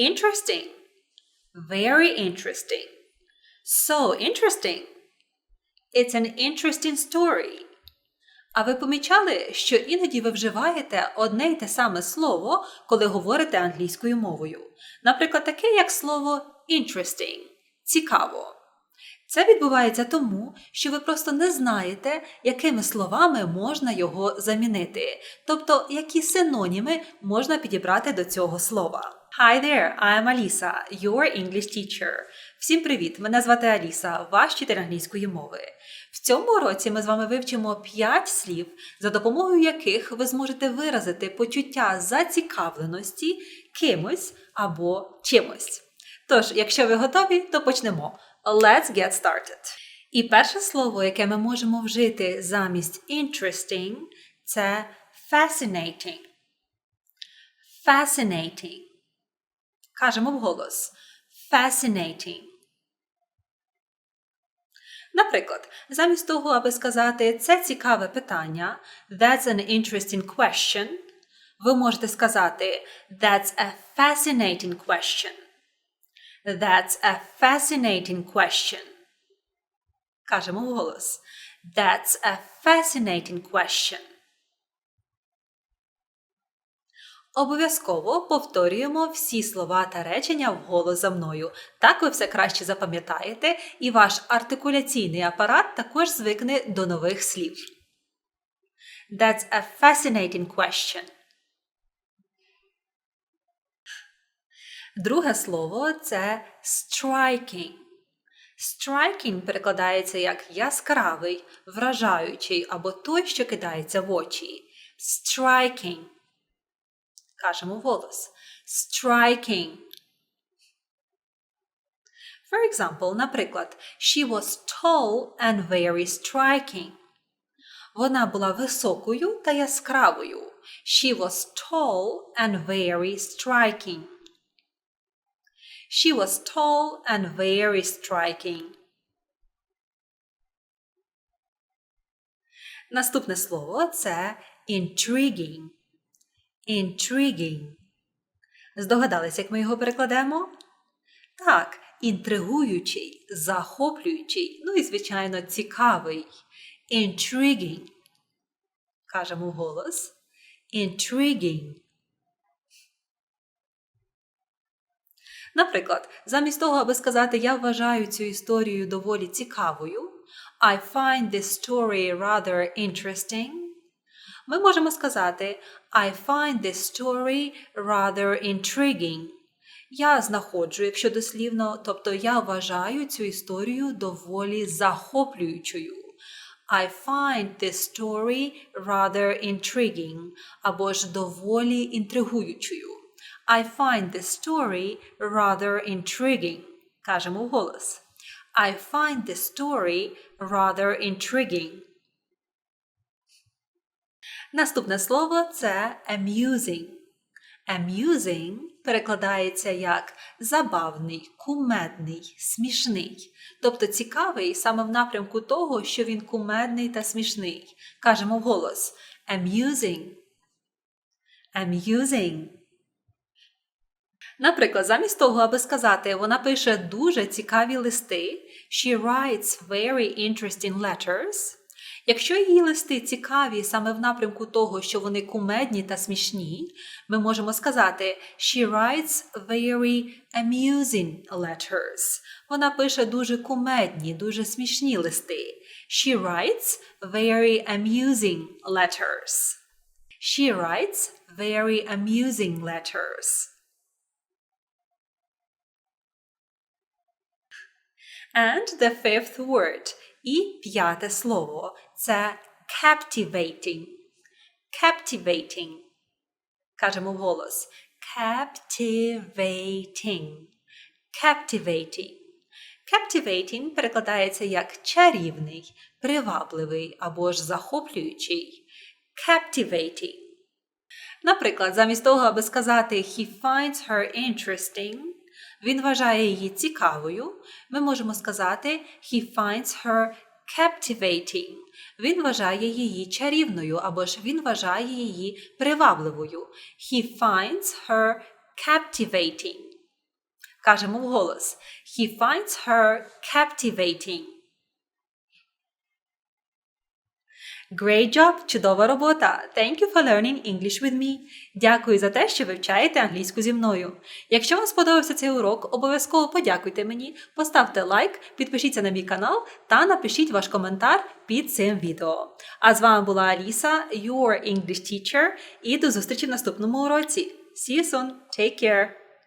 Interesting. Very interesting. So interesting. It's an interesting story. А ви помічали, що іноді ви вживаєте одне й те саме слово, коли говорите англійською мовою. Наприклад, таке як слово interesting цікаво. Це відбувається тому, що ви просто не знаєте, якими словами можна його замінити, тобто які синоніми можна підібрати до цього слова. Hi there, I'm Alisa, your English teacher. Всім привіт! Мене звати Аліса, ваш вчитель англійської мови. В цьому уроці ми з вами вивчимо 5 слів, за допомогою яких ви зможете виразити почуття зацікавленості кимось або чимось. Тож, якщо ви готові, то почнемо. Let's get started. І перше слово, яке ми можемо вжити замість interesting, це fascinating. Fascinating. Кажемо вголос. Fascinating. Наприклад, замість того, аби сказати це цікаве питання, that's an interesting question, ви можете сказати That's a fascinating question. That's a fascinating question. Кажемо вголос. That's a fascinating question. Обов'язково повторюємо всі слова та речення вголос за мною. Так ви все краще запам'ятаєте, і ваш артикуляційний апарат також звикне до нових слів. That's a fascinating question. Друге слово це striking. Striking перекладається як яскравий, вражаючий або той, що кидається в очі. Striking. Кажемо голос. Striking. For example, наприклад, she was tall and very striking. Вона була високою та яскравою. She was tall and very striking. She was tall and very striking. Наступне слово це intriguing. Intriguing. Здогадались, як ми його перекладемо? Так, інтригуючий, захоплюючий, ну і, звичайно, цікавий. Intriguing. Кажемо голос. Intriguing. Наприклад, замість того, аби сказати Я вважаю цю історію доволі цікавою, I find this story rather interesting. Ми можемо сказати I find this story rather intriguing. Я знаходжу, якщо дослівно, тобто я вважаю цю історію доволі захоплюючою. I find this story rather intriguing або ж доволі інтригуючою. I find this story rather intriguing. Кажемо вголос. I find this story rather intriguing. Наступне слово це amusing. Amusing перекладається як забавний, кумедний, смішний. Тобто цікавий саме в напрямку того, що він кумедний та смішний. Кажемо вголос. Amusing. Amusing. Наприклад, замість того, аби сказати, вона пише дуже цікаві листи. She writes very interesting letters. Якщо її листи цікаві саме в напрямку того, що вони кумедні та смішні, ми можемо сказати She writes very amusing letters. Вона пише дуже кумедні, дуже смішні листи. She writes very amusing letters. She writes very amusing letters. And the fifth word. І п'яте слово це captivating. Captivating. Кажемо вголос. Captivating. Captivating. Captivating перекладається як чарівний, привабливий або ж захоплюючий. Captivating. Наприклад, замість того, аби сказати He finds her interesting, він вважає її цікавою, ми можемо сказати He finds her captivating. Він вважає її чарівною або ж він вважає її привабливою. He finds her captivating. Кажемо вголос. He finds her captivating. Great job! Чудова робота! Thank you for learning English with me. Дякую за те, що вивчаєте англійську зі мною. Якщо вам сподобався цей урок, обов'язково подякуйте мені, поставте лайк, підпишіться на мій канал та напишіть ваш коментар під цим відео. А з вами була Аліса, your English teacher, і до зустрічі в наступному уроці. See you soon. Take care.